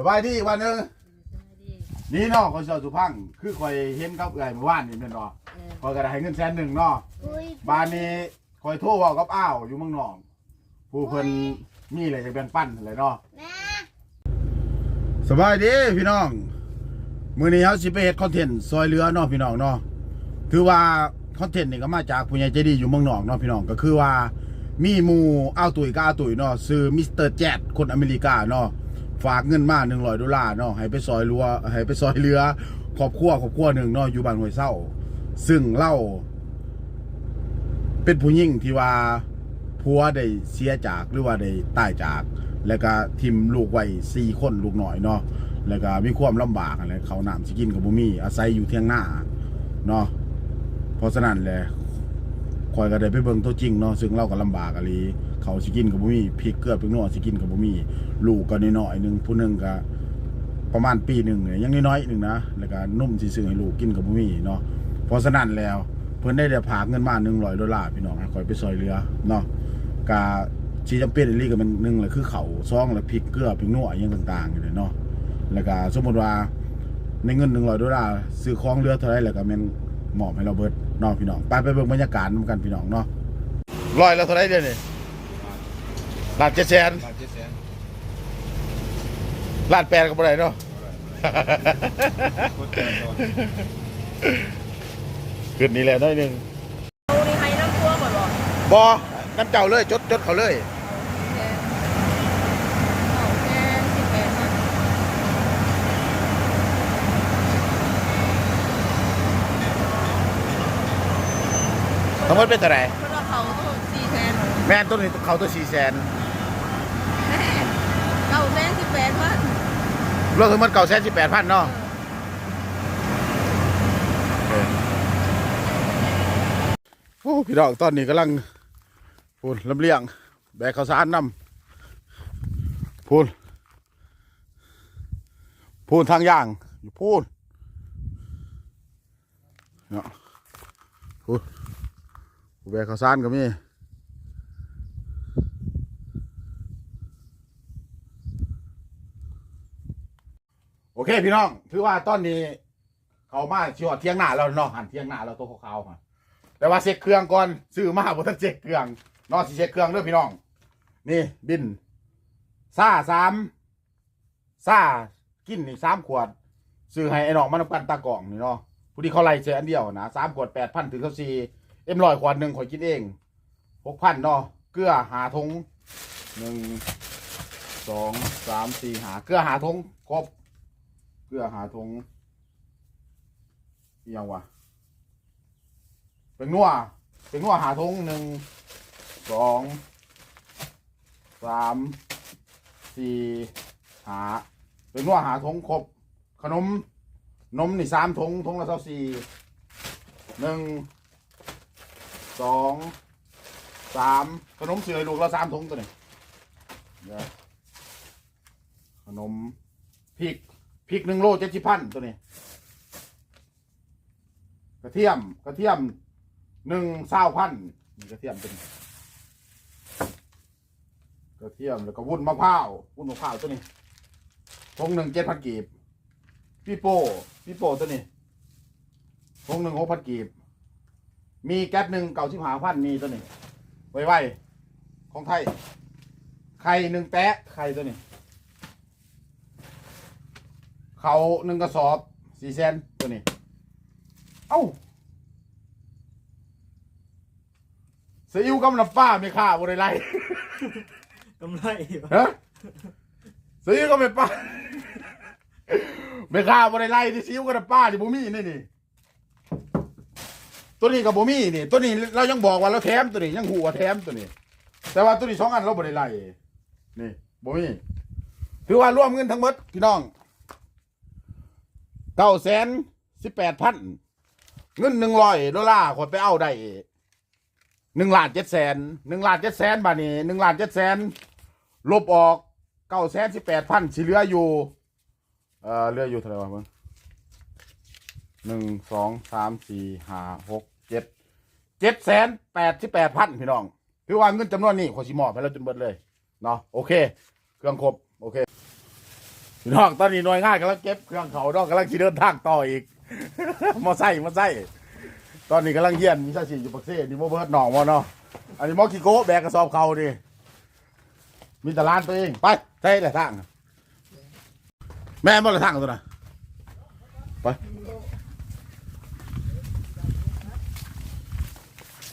สบายดีอีกวันหนึงนี่เนาะคนเจ้าสุพังคือคอยเห็นกับเอื่อยเมื่อวานนี่แม่นบ่คอยก็ได้ให้เงินแสนหนึ่งเนาะอุ้ยบ้านนี้คอยโทรเว้ากับอ้าวอยู่เมืองนอกผู้เพิ่นมีอะไรจะแบ่งปันอะไรเนาะ แม่สบายดีพี่น้อง มื้อนี้เฮาสิไปเฮ็ดคอนเทนต์ซอยเรือเนาะพี่น้องเนาะถือว่าคอนเทนต์นี่ก็มาจากผู้ใหญ่ใจดีอยู่เมืองนอกเนาะพี่น้องก็คือว่ามีหมู่อ้าวตุ๋ยกับอ้าวตุ๋ยเนาะซื้อมิสเตอร์แจ๊ดคนอเมริกาเนาะ ฝากเงินมา100ดอลลาร์เนาะให้ไปซอยรือให้ไปซอยเรือครอบครัวครอบครัวหนึ่งเนาะอยู่บ้านห้วยเศร้า ซึ่งเล่า เป็นผู้หญิงที่ว่าผัวได้เสียจากหรือว่าได้ตายจาก แล้วก็ทิมลูกไว้สี่คนลูกหน่อยเนาะแล้วก็มีความลำบากอะไรเขาวน้ำสิกินกับบุมีอาศัยอยู่เที่ยงหน้าเนาะเพราะฉะนั้นแหละคอยก็ได้ไปเบิ่งตัวจริงเนาะซึ่งเราก็ลำบากอะไร เขาสิกินกับบุมีพริกเกลือพริกนัวสิกินกับบุมีลูกก็น้อยๆหนึ่งผู้หนึ่งก็ประมาณปีหนึ่งเนี่ยยังน้อยๆหนึ่งนะแล้วก็นุ่มสิซื้อให้ลูกกินกับบุมีเนาะเพราะฉะนั้นแล้ว เพิ่นได้เดี๋ยวผากเงินมาหนึ่งร้อยดอลลาร์พี่น้องคอยไปซอยเรือเนาะกาชีจำเป็นอีหลีก็มันหนึ่งเลยคือเขาวซองแล้วพริกเกลือพริกนัวอหยังต่างๆอยู่เลยเนาะแล้วก็สมมติว่าในเงินหนึ่งร้อยดอลลาร์ซื้อของเรือเท่าไรแล้วก็แม่นหมอบให้เราเบิดเนาะพี่น้องไปไปเบิ่งบรรยากาศนำกันพี่น้องเนาะร้อยแล้วเท่าไรเดี๋ยวนี้ ล้านเจ็ดแสนบาทเจ็ดแสนล้านแปดก็บ่ได้เนาะคนแต่ละตอนขึ้นนี่แหละน้อยหนึงเอานี่ให้น้ำท่วมก่อนบ่บ่น้ำเจ้าเลยจดจดเขาเลยเอาแค่สิบแปดพันทั้งหมดเป็นเท่าไหร่เพราะว่าเขาต้องสี่แสนแม่นต้นนี้เขาตัวสี่แสนแม่เก้า แสนสิบแปดพันรวมทั้งหมดเก่าแสนสิบแปดพันเนาะโอ้พี่น้องตอนนี้กำลังพูนลำเลียง แบกข้าวสารนำพูนพูนทางย่างอยู่พูนเนาะพูนแบกข้าวสารก็มี โอเคพี่น้องถือว่าตอนนี้ เขามาชิวเที่ยงหน้าเราเนาะหันเที่ยงหน้าเราตัวขาวๆมาแต่ว่าเช็คเครื่องก่อนซื้อมาบ่ทันเช็คเครื่องนอสิเช็คเครื่องเด้อพี่น้อง นี่บินซ่าสามซ่ากินนี่สามขวด ซื้อให้ไอ้น้องมันำกันตากล่องนี่เนาะผู้ที่เขาไล่ใช้อันเดียวนะสามขวดแปดพันถึงเขาสี่เอ็มร้อยขวดหนึ่งข่อยกินเองหกพันเนาะเกลือหาทงหนึ่งสองสามสี่หาเกลือหาทงครบ เพื่อหาทงอหยังวะเป็นนัวเป็นนัวหาทงหนึ่งสองสามสี่หาเป็นนัวหาทงครบ ขนมนมนี่สามทงทงละเท่าสี่หนึ่งสองสามขนมเสือลูกละสามทงตัวนี้ขนมพริก พริกหนึ่งโลเจ็ดสิบพันตัวนี้ กระเทียมกระเทียมหนึ่งเศร้าพันนี่กระเทียมเป็นกระเทียมแล้วก็วุ้นมะพร้าววุ้นมะพร้าวตัวนี้ทงหนึ่งเจ็ดพันกีบพี่โป้พี่โป้ตัวนี้ทงหนึ่งหกพันกีบ มีแก๊สหนึ่งเก่าชิบหาพันมีตัวนี้ไว้ไว้ของไทยไข่หนึ่งแตะไข่ตัวนี้ เขาหนึ่งกระสอบสี่เซนตัวนี้ เอ้าซีอิ๊วกับน้ำปลาไม่ค่าบริไรกำไรฮะซีอิ๊วกับไม่ปลาไม่ค่าบริไรที่ซีอิ๊วกับน้ำปลาที่บ่มีนี่นี่ตัวนี้กับบ่มีนี่ ตัวนี้เรายังบอกว่าเราแถมตัวนี้ยังหัวาแถมตัวนี้ แต่ว่าตัวนี้สองอันเราบริไรนี่บ่มีถือว่ารวมเงินทั้งหมดพี่น้อง เก้าแสนสิบแปดพันเงินหนึ่งร้อยดอลลาร์คนไปเอาได้หนึ่งล้านเจ็ดแสนหนึ่งล้านเจ็ดแสนบาทนี้หนึ่งล้านเจ็ดแสนลบออกเก้าแสนสิบแปดพันสิเหลืออยู่ เอ่อเหลืออยู่เท่าไหร่วะมึงหนึ่งสองสามสี่ห้าหกเจ็ดเจ็ดแสนแปดสิบแปดพันพี่น้องคือว่าเงินจำนวนนี้ขอสิมอบให้เราจนเบิดเลยเนาะโอเค เครื่องครบ โอเค พี่น้องตอนนี้หน่วยงานกำลังเก็บเครื่องเขาน้องกำลังขี่เดินทางต่ออีก มาใส่มาใส่ตอนนี้กำลังเยี่ยนมีซาชิอยู่ปักเซ่นี่โมเบิร์ดหนองมอเนาะอันนี้มอคิโกะแบกกระสอบเขาดิมีแต่ร้านตัวเองไปใช่แต่ทางแม่บ่ละทางตัวน่ะไป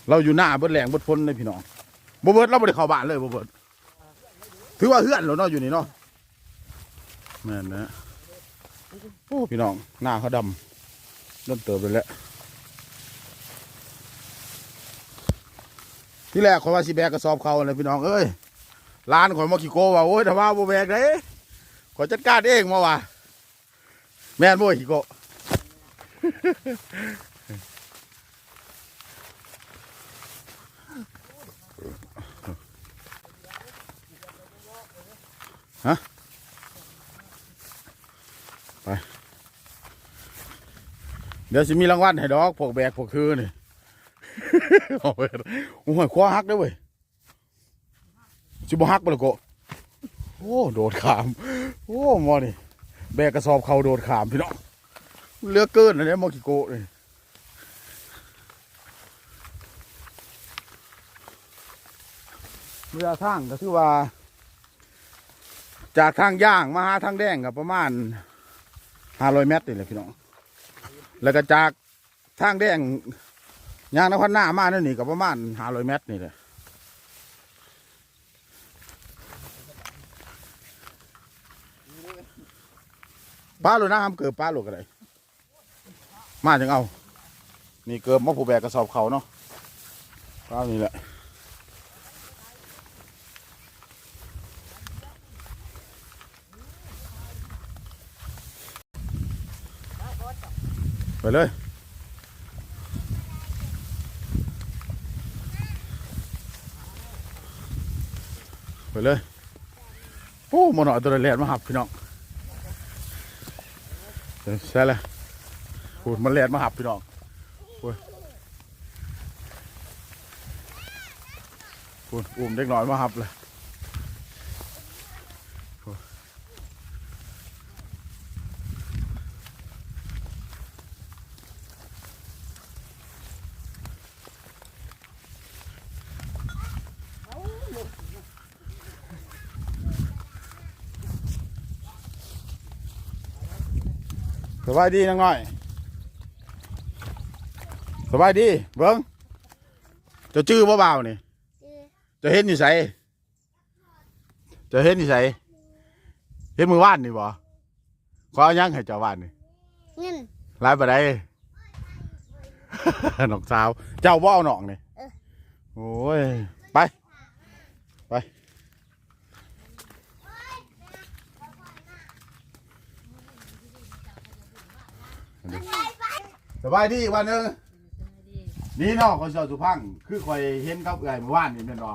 เราอยู่หน้าเบิดแหลงเบิดพ้นเลยพี่น้องโมเบิร์ดเราไม่ได้เข้าบ้านเลยโมเบิร์ดถือว่าเฮือนเราเนาะอยู่นี่เนาะ แม่นนะโอ้พี่น้องหน้าเขาดำเริ่มเติบไปแล้วที่แรกข่อยว่าสิแบกกระสอบเขาเลยพี่น้องเอ้ยร้านข่อยมาขี้โกว่าโอ้ยแต่ว่าบ่แบกเด้ข่อยจัดการเองมาว่าแม่นบ่ขี้โกฮะ ไป เดี๋ยวสิมีรางวัลให้ดอกพวกแบกพวกคือนี่โอ้ยโอ้ยคว้าหักด้อเว้ยสิบ่หักบ่ล่ะโกโอ้โดดขาม โอ้มอนี่แบกกระสอบเขาโดดขามพี่น้องเลือกเกินอันนี้มอกิโกะนี่เรือทางก็คือว่า จากทางย่างมาหาทางแดงก็ประมาณ ห้าร้อยเมตรนี่แหละพี่น้อง แล้วก็จากทางแดงยางนครหน้ามานั่นนี่ก็ประมาณห้าร้อยเมตรนี่แหละป้าโลนะทำเกิดป้าโลกอะไรมาจังเอา นี่เกิดมะผูแบกกระสอบเขาเนาะป้านี่แหละ ไปเลย ไปเลย โอ้มอหน่อยตัวแรกมาหับพี่น้องใช่เลยพูดมันแลนมาหับพี่น้องโอ้ยพูอุ้มเด็กน้อยมาหับเลย สบายดีนังน้อยสบายดีเบิ้งเจะจื้อบ่เบานี่เจะเห็นอยู่ใสเจะเห็นอยู่ใสเห็นมือว่านนี่บ่ขอเอายังให้เจ้าว่านนี่เงิน ร้ายบ่ได้น้องสาว เจ้าบ่เอาน้องนี่เออ โอ้ย ไป ไป สบายดีอีกวันหนึงนี่เนาะคนเจ้าสุพังคือคอยเห็นกับเอื่อยเมื่อวานนี่แม่นบ่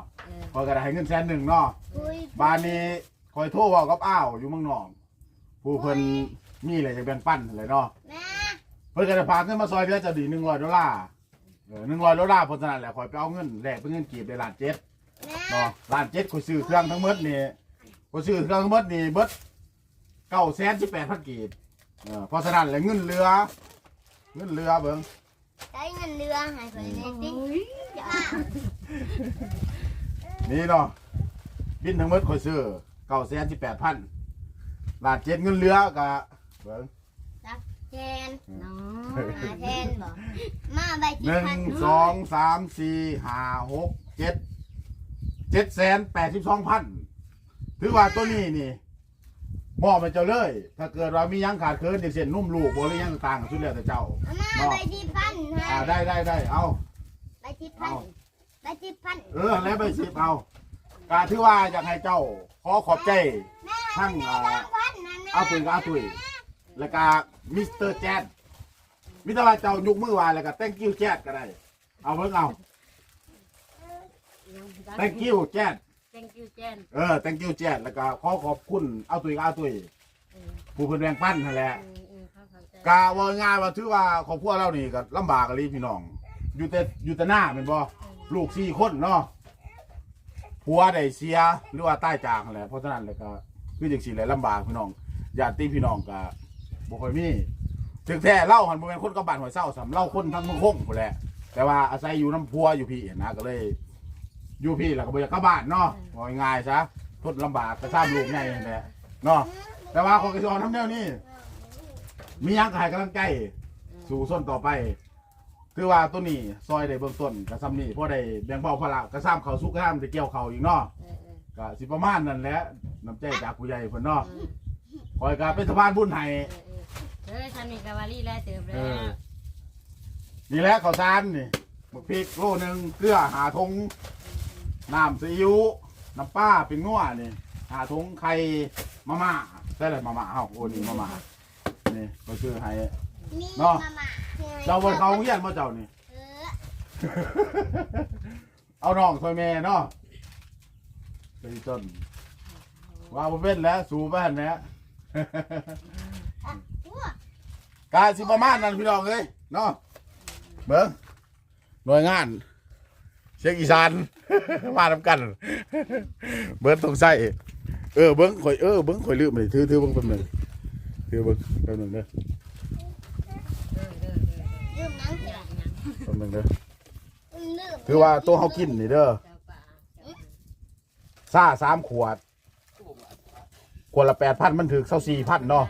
คอยก็ได้ให้เงินแสนหนึ่งเนาะคุยบ้านนี้คอยโทรเว่ากับอ้าวอยู่เมืองนอกผู้เพิ่นมีอะไรจะแบ่งปันอะไรเนาะแม่เพิ่นก็ได้พาเงินมาซอยเดือนจะดีหนึ่งร้อยดอลลาร์เออหนึ่งร้อยดอลลาร์เพราะฉะนั้นแหละคอยไปเอาเงินแลกเป็นเงินกีบได้ล้านเจ็ดแม่เนาะล้านเจ็ดคอยซื้อเครื่องทั้งหมดนี่คอยซื้อเครื่องทั้งหมดนี่เบิดเก้าแสนสิบแปดพันกีบเออเพราะฉะนั้นแหละเงินเรือ เงินเรือเบิ่งได้เงินเรือหายไปในติ๊กอย่านี่เนาะบินทั้งหมดคอยซื้อเก้าแสนสิบแปดพันล้านเจ็ดเงินเรือก็เบิ่งแทนน้องหาแทนบอกมาใบหที่นึ่งพันสองสามสี่ห้าหกเจ็ดเจ็ดแสนแปดสิบสองพันถือว่าตัวนี้นี่ มอบไปเจ้าเลย ถ้าเกิดว่ามีหยังขาดเคินอย่างเช่นนุ่มลูกบหรือหยังต่างๆสุดแล้วแต่เจ้ามาใบที่พันอ่าฮะได้ได้ได้เอาใบที่พันใบที่พันเออแล้วไปสิบเอาการถือว่าอยากให้เจ้า ขอขอบใจทั้งอ่าพันนั่นนะอาตุยกับอาตุยแล้วก็มิสเตอร์แจ๊ดมิตรว่าเจ้ายกมือไหวแล้วก็ thank you แจ๊ดก็ได้ เอาเพิ่งเอา thank you แจ๊ด thank you เจนเออ thank you แจ๊ดแล้วก็ขอขอบคุณเอาตุยกับอาตุยผู้เพิ่นแบ่งปันนั่นแหละอืมอืมเข้าเข้าใจกาว่าง่ายว่าถือว่าครอบครัวเรานี่ก็ลำบากกันเลยพี่น้อง อยู่แต่อยู่แต่หน้าเป็นบ่ลูกสี่คนเนาะผัวได้เสียหรือว่าตายจากนั่นแหละเพราะฉะนั้นเลยก็คือจังสี่แหละลำบากพี่น้องญาติพี่น้องก็บ่ค่อยมีถึงแท้เล่าหันบ่แม่นคนกับบ้านหอยเศร้าสำเล่าคนทั้งเมืองคงพุ่นแหละแต่ว่าอาศัยอยู่น้ำพัวอยู่พี่นะก็เลย อยู่พี่แล้วก็บ่อยากกลับบ้านเนาะว่าง่ายๆซะทนลำบากก็สร้างลูกใหญ่นั่นแหละเนาะแต่ว่าคนกระชอนทำแนวนี้มีหยังก็ให้กำลังใจสู่ส้นต่อไป คือว่าตัวนี้ซอยได้เบื้องต้นกระซ้ำนี่พอได้แบ่งเบาภาระกระซ้ำเขาสุกกระซ้ำจะเกี่ยวเขาอีกเนาะเออเออก็สิประมาณนั่นแหละน้ำใจจากผู้ใหญ่เพิ่นเนาะเออคอยก็เป็นสะพานบุญให้เออเออเออทำนี่กาวาลี่แล้วเติมเอแล้วอนี่แหละข้าวสารนี่หมกพริกโลหนึงเกลือหาทง น้ำซีอิ๊วน้ำปลาเป็นงัวนี่หาทงไข่มาม่าใช่เลยมาม่าเอ้าโอ้นี่มาม่านี่ก็ชื่อให้ มีเนาะ มาม่าเจ้าบนเขาโรงเรียนมาเจ้านี่ เออเอาน้องซอยแม่เนาะเป็นต้นว่าบ่เป็นแล้วสู่บ้านแล้ว อะอ้วกาสิประมาณนั้นพี่น้องเอ้ยเนาะเบิ้งหน่วยงาน เชียงอีสาน มาทำกัน เบิ้งต้องใส่เออเบิ้งข่อยเออเบิ้งข่อยลืมเลยถือถือเบิ้งแป๊บหนึงถือเบิ้งแป๊บหนึงเด้อเออเออเออลืมหนังเสียอย่างแป๊บหนึงเด้อลืมถือว่าตัวเฮากินนี่เด้อซ่าสามขวด ขวดละแปดพันมันถึงเท่าสี่พันเนาะ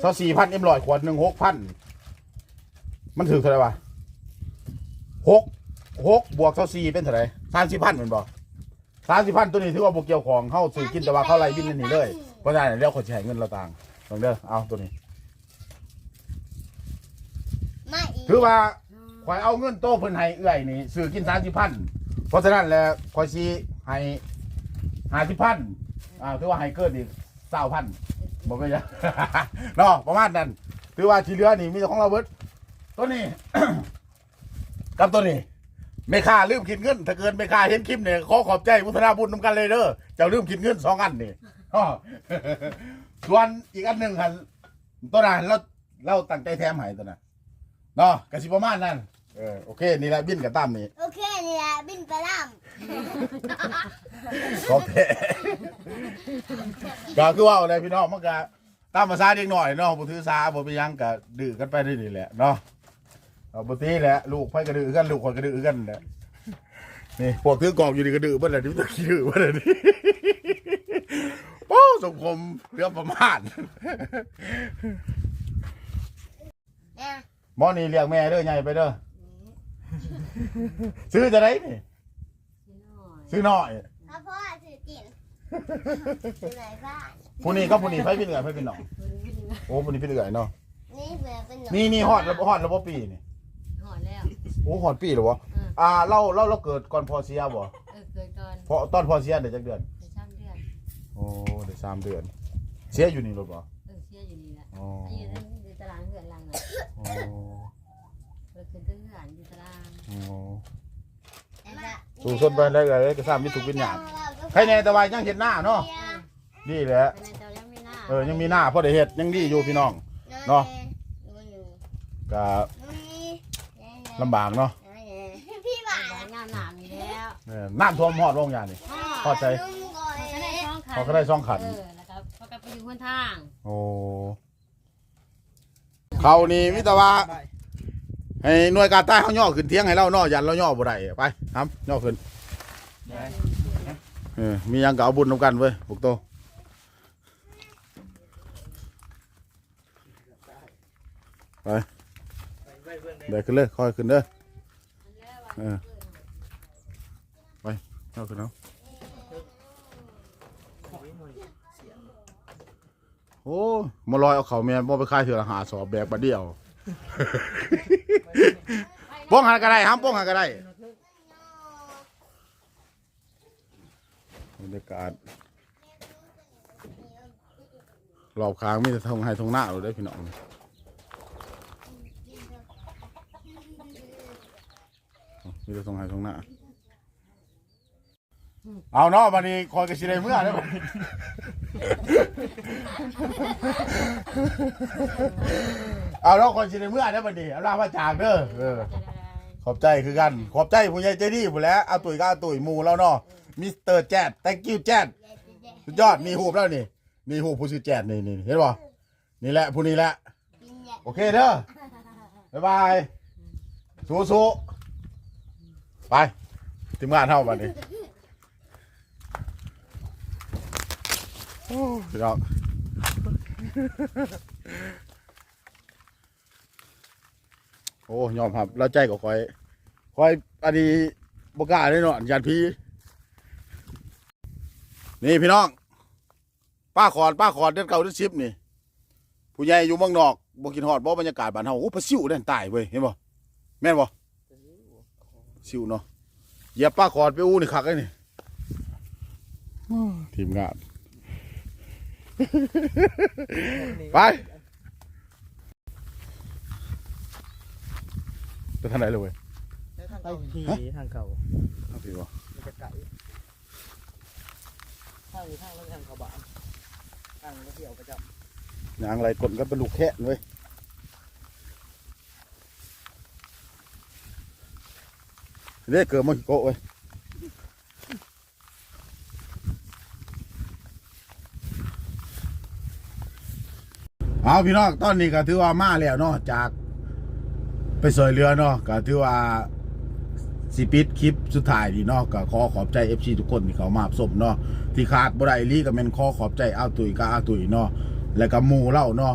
เท่าสี่พันเอ็มลอยขวดหนึ่งหกพันมันถึงเท่าไหร่วะหก หกบวกเท่าสี่เป็นเท่าไหร่สามสิบพันเหมือนบ่สามสิบพันตัวนี้ถือว่าบวกเกี่ยวของเข้าซื้อกินแต่ว่าเข้าไรบินนั่นนี่เลยเพราะฉะนั้นเดี๋ยวคนจะให้เงินเราต่างลองเด้อเอาตัวนี้ มาอีกถือว่าคอยเอาเงินโตเพิ่นให้เอื้อยนี่ซื้อกินสามสิบพันเพราะฉะนั้นแล้วคอยซีให้ห้าสิบพันอ่าถือว่าให้เกินอีกเก้าพันบอกไปยังเนาะประมาณนั้นถือว่าที่เหลือนี่มีแต่ของเราเบิดตัวนี้ กับตัวนี้ ไม่ค่าลืมคิดเงิน ถ้าเกินไม่ค่าเห็นคลิปเนี่ยขอขอบใจมุทนาบุญนำกันเลยเด้อเจ้าลืมคิดเงินสองอันนี่อ้อส่วนอีกอันหนึ่งหันตัวนั้นเราเราตั้งใจแถมให้ตัวนั้นเนาะกสิประมาณนั้นเออโอเคนี่แหละบินกับตั้มนี่โอเคนี่แหละบินไปล่ขอบแท้ก็คือว่าอะไรพี่น้องมันก็ตามภาษาเด็กหน่อยเนาะบ่ถือสาบ่ไปนหยังก็ดื้อกันไปได้นี่แหละเนาะ เอาบ่ตีแหละลูกไผก็ดื้อกันลูกคนก็ดื้อกันแหละนี่พวกถือกรอบอยู่นี่ก็ดื้อเบิดแหละนี่มันขี้ดื้อเบิดแหละนี่โอ้สังคมเรื่องประมาทำเนี่ยหมอนี่เรียกแม่เด้อใหญ่ไปเด้อซื้อจะได้นี่ที่น้อยซื้อน้อยพ่อพ่อถือกินถือไหนบ้านผู้นี้ก็ผู้นี้ไผเป็นเอื้อยไผเป็นน้องโอ้ผู้นี้เป็นเอื้อยเนาะนี่เบื่อเป็นหนูนี่นี่ฮอดแล้วฮอดแล้วบ่ปีนี่หอดแล้ว โอ้หอดปีเหรอวะเอออ่าเราเราเราเกิดก่อนพอเสียบ่เออเกิดก่อนเพราะตอนพอเสียเดี๋ยวจักเดือนไปช่างเดือนโอ้เดี๋ยวสามเดือน เสียอยู่นี่รถบ่เออเชื่ออยู่นี่แหละอ๋ออันนี้นั่นอยู่ตารางเหือนลังอะโอ้เปิดขึ้นตึ้งเหือนอยู่ตารางโอ้แต่ละสูงสุดไปได้เลยก็สร้างมิตรวิญญาณใครแน่แต่ว่ายังเห็นหน้าเนาะนี่แหละแต่ในเจ้ายังไม่น่าเออยังมีหน้าเพราะได้เฮ็ดยังดีอยู่พี่น้อง เนาะหนูอยู่ก็หนูนี่ ลำบากเนาะพี่หวานบอกงานหนามอยู่แล้วเออน้ำท่วมฮอดโรงยานนี่ พอใจนุ่มก่อนก็ได้ช่องขันเขาก็ได้ช่องขัน เออแล้วก็พอกลับไปอยู่คนทาง โอ้เขานี่มิตรว่าให้หน่วยการใต้เขาย่อขึ้นเที่ยงให้เราเนาะยันเราย่อบ่ได้ไปครับย่อขึ้นเออมีหยังก็เอาบุญนำกันเว้ยพวกโตไป เดี๋ยวขึ้นเลยค่อยขึ้นเด้อเออไปเอาขึ้นเอาโอ้มาลอยเอาเขาแม่บ่ไปขายเถื่อละหาสอบแบกบัดเดียวป้องหาก็ได้ห้ามป้องหาก็ได้บรรยากาศรอบค้างมีแต่ทงไฮทงหน้าเราได้อพี่น้อง มีแต่ทงไฮทงหน้าเอาเนาะวันนี้คอยกระชิได้เมื่อได้บัดนี้เอาเนาะคอยชิได้เมื่อได้อบัดนี้เอาลาพระจากเด้อเออ ขอบใจคือกัน ขอบใจผู้ใหญ่ใจดีผู้แหล้วเอาตุ๋ยก็เอาตุ๋ยหมูแล้วเนาะมิสเตอร์แจ๊ด thank you แจ๊ดสุดยอดมีหูบแล้วนี่นี่หูผู้ชื่อแจดนี่นี่เห็นป่นี่แหละผู้นี้แหละ โอเคเด้อบ๊ายบายสู้ๆ ไปทีมงานเท่าบัดนี้โอ้พี่น้องโอ้ยอมครับแล้วใจก็คอยคอยอันนี้บกล้าได้เนาะยันพี่นี่พี่น้อง ป้าขอนป้าขอนเดือนเก่าเดือนสิบนี่ ผู้ใหญ่อยู่เมืองนอกบ่กินฮอดบ่บรรยากาศบ้านเฮาโอ้ปลาซิวนั่นตายเว้ยเห็นบ่แม่นบ่ ซิวเนาะเหยียบป้าขอนไปอู้นี่คักเลยนี่ทีมงาน ไปไปทางไหนเลยเว้ยไปทีทางเก่าเอาพี่บ่มันจะไก่ทางนี้ทางนั้นทางเขาบ้านทางก็เที่ยวประจยางไรกดกันเป็นลูกแค่นเว้ย เด้เกิดมันโกะเว้ยเอาพี่น้องตอนนี้ก็ถือว่ามาแล้วเนาะจากไปสอยเรือเนาะก็ถือว่าสิปิดคลิปสุดท้ายดีเนาะก็ขอขอบใจ FC ทุกคนที่เขามาสมเนาะที่ขาดบ่ได้อีหลีก็แม่นขอขอบใจอ้าวตุยกับอ้าวตุยเนาะแล้วก็หมู่เล่าเนาะ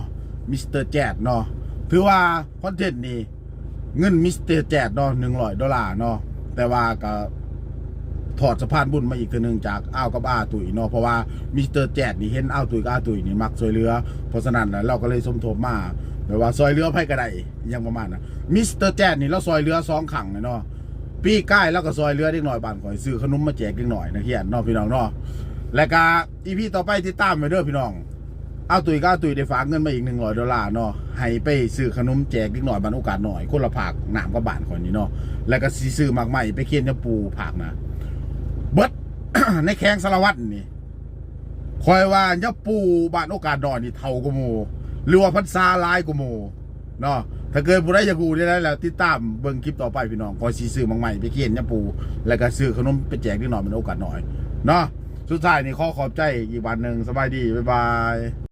มิสเตอร์แจ๊ดเนาะถือว่าคอนเทนต์นี้เงินมิสเตอร์แจ๊ดเนาะ100ดอลลาร์เนาะ แต่ว่าก็ถอดสะพานบุญมาอีกตัวหนึ่งจากอ้าวกับอ้าตุยเนาะเพราะว่ามิสเตอร์แจดนี่เห็นอ้าวตุยกับอ้าตุยนี่มักซอยเรือ เพราะฉะนั้นแล้วเราก็เลยสมทบมาแบบว่าซอยเรือไพ่กระไดยังประมาณนะมิสเตอร์แจดนี่เราซอยเรือสองขังเลยเนาะปีใกล้แล้วก็ซอยเรือเล็กหน่อยบานข่อยซื้อขนมมาแจกเล็กหน่อยนะเฮียนเนาะพี่น้องเนาะและก็อีพีต่อไปที่ตามไปเด้อพี่น้อง เอาตุยกับอ้าตุยได้ฝากเงินมาอีกหนึ่งร้อยดอลลาร์เนาะให้ไปซื้อขนมแจกเล็กหน่อยบานโอกาสหน่อยคนละผักหนามกับานข่อยนี่เนาะแล้วก็ซื้อมากใหม่ไปเคียนจะปูผักนะเบิดในแข้งสารวัตรนี่คอยว่าอย่าปูบานโอกาสดอนนี่เท่ากูโมหรือว่าพันซาลายกูโมเนาะถ้าเกิดผู้ใดอยากกูได้แล้วติดตามเบิ่งคลิปต่อไปพี่น้องคอยสีซื้อมังใหม่ไปเคียนยาปู แล้วก็ซื้อขนมไปแจกนิดหน่อยมันโอกาสหน่อยเนาะสุดท้ายนี่ขอขอบใจอีกวันหนึ่งสบายดีบ๊ายบาย